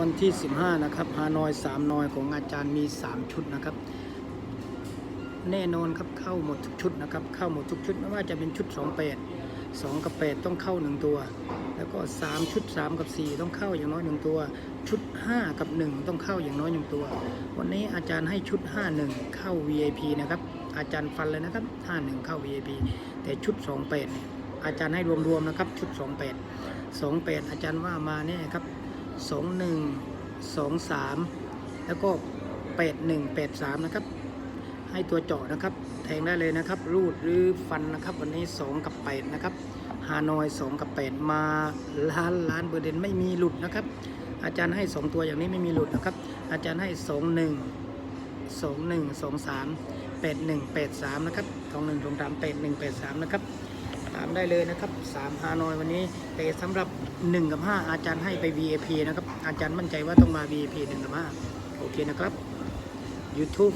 วันที่ 15 นะครับฮานอย3นอยของอาจารย์มี 3 ชุดนะครับ แน่นอนครับเข้าหมดทุกชุดนะครับ เข้าหมดทุกชุดไม่ว่าจะเป็นชุด 2 8 2 กับ 8 ต้องเข้า 1 ตัว แล้วก็ 3 ชุด 3 กับ 4 ต้องเข้าอย่างน้อย 1 ตัว ชุด 5 กับ 1 ต้องเข้าอย่างน้อย 1 ตัว วันนี้อาจารย์ให้ชุด 51 เข้า VIP นะครับ อาจารย์ฟันเลยนะครับ 51 เข้า VIP แต่ชุด 28 อาจารย์ให้รวมๆนะครับ ชุด 28 28 อาจารย์ว่ามาแน่ครับ 21 23 แล้วก็ 81 83 นะครับ ให้ตัวเจาะนะครับ แทงได้เลยนะครับ รูดหรือฟันนะครับ วันนี้ 2 กับ 8 นะครับฮานอย 2 กับ 8 มาล้านล้านเบอร์เดนไม่มีหลุดนะครับ อาจารย์ให้ 2 ตัวอย่างนี้ไม่มีหลุดนะครับ อาจารย์ให้ 2 1 2 1 2 3 8 1 8 3 นะครับ2 1 2 3 8 1 8 3 นะครับ ถามได้เลยนะครับ3ฮานอยวันนี้ แต่สำหรับ 1 กับ 5 อาจารย์ให้ไป VAP นะครับ อาจารย์มั่นใจว่าต้องมา VAP 1 กับ 5 โอเคนะครับ YouTube